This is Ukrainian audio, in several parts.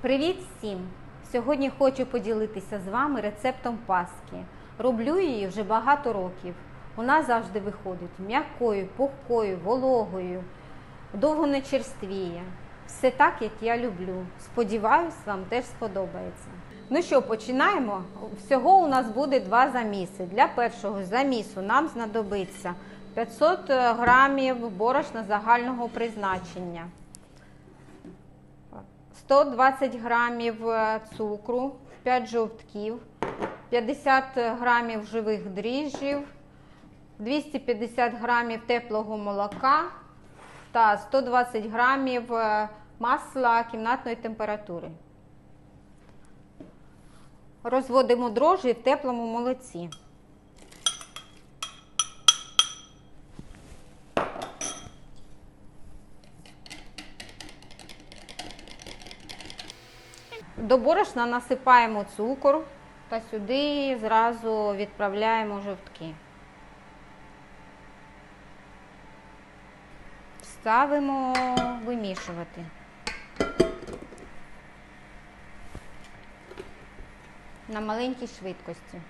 Привіт всім! Сьогодні хочу поділитися з вами рецептом паски. Роблю її вже багато років. Вона завжди виходить м'якою, пухкою, вологою, довго не черствіє. Все так, як я люблю. Сподіваюсь, вам теж сподобається. Ну що, починаємо. Всього у нас буде два заміси. Для першого замісу нам знадобиться 500 грамів борошна загального призначення. 120 грамів е, цукру, 5 жовтків, 50 грамів живих дріжджів, 250 грамів теплого молока та 120 грамів е, масла кімнатної температури. Розводимо дрожжі в теплому молоці. До борошна насипаємо цукор та сюди зразу відправляємо жовтки. Ставимо вимішувати. На маленькій швидкості.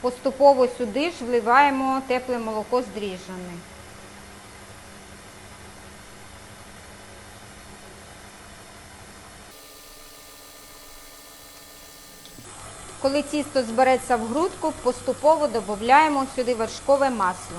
Поступово сюди ж вливаємо тепле молоко з дріжджами. Коли тісто збереться в грудку, поступово додаємо сюди вершкове масло.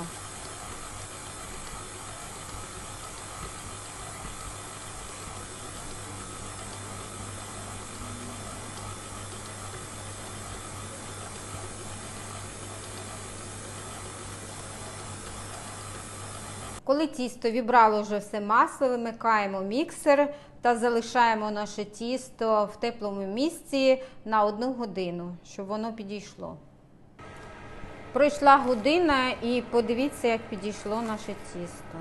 Коли тісто вібрало вже все масло, вимикаємо міксер та залишаємо наше тісто в теплому місці на одну годину, щоб воно підійшло. Пройшла година і подивіться, як підійшло наше тісто.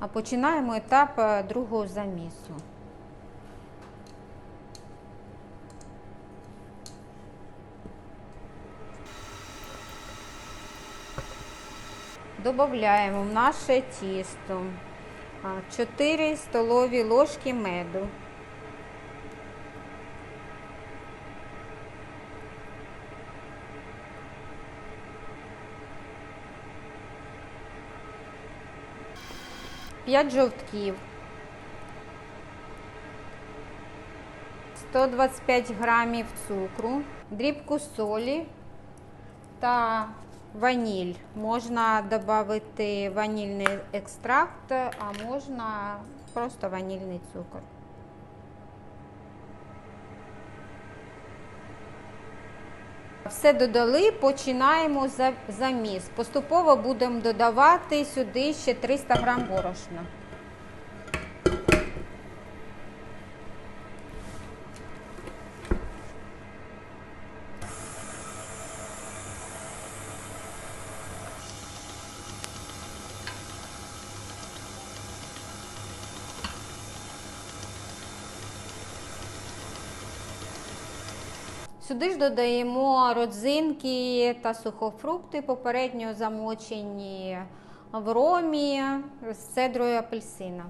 А починаємо етап е, другого замісу. Добавляємо в наше тісто 4 столові ложки меду. П'ять жовтків, 125 грамів цукру, дрібку солі та ваніль. Можна додати ванільний екстракт, а можна просто ванільний цукор. Все додали, починаємо заміс. Поступово будемо додавати сюди ще 300 грам борошна. Сюди ж додаємо родзинки та сухофрукти, попередньо замочені в ромі з цедрою апельсина.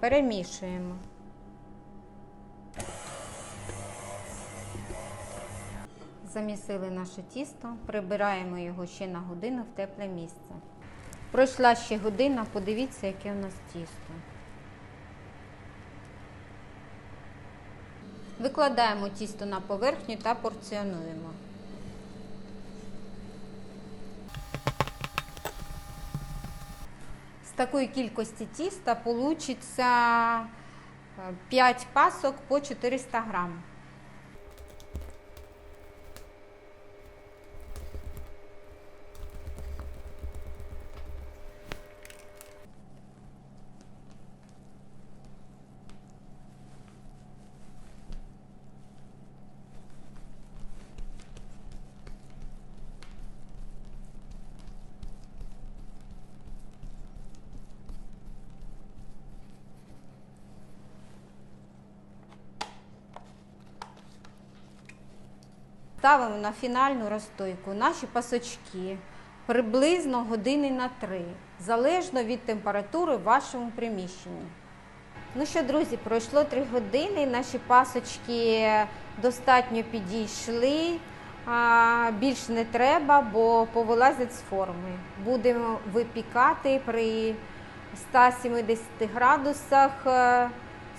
Перемішуємо. Замісили наше тісто, прибираємо його ще на годину в тепле місце. Пройшла ще година, подивіться, яке у нас тісто. Викладаємо тісто на поверхню та порціонуємо. З такої кількості тіста вийде 5 пасок по 400 грам. Ставимо на фінальну розстойку наші пасочки приблизно години на 3, залежно від температури в вашому приміщенні. Ну що, друзі, пройшло 3 години, наші пасочки достатньо підійшли. Більш не треба, бо повилазять з форми. Будемо випікати при 170 градусах е,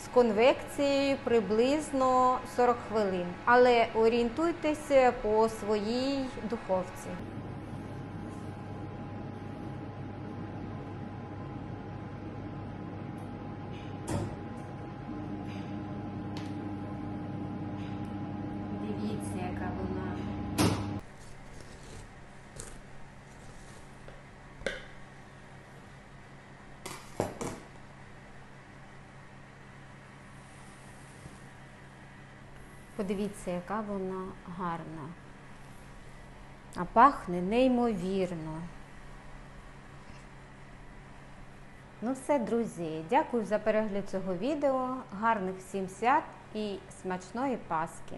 з конвекцією приблизно 40 хвилин. Але орієнтуйтесь по своїй духовці. Дивіться, яка вона. Подивіться, яка вона гарна. А пахне неймовірно. Ну все, друзі, дякую за перегляд цього відео. Гарних всім свят і смачної Пасхи!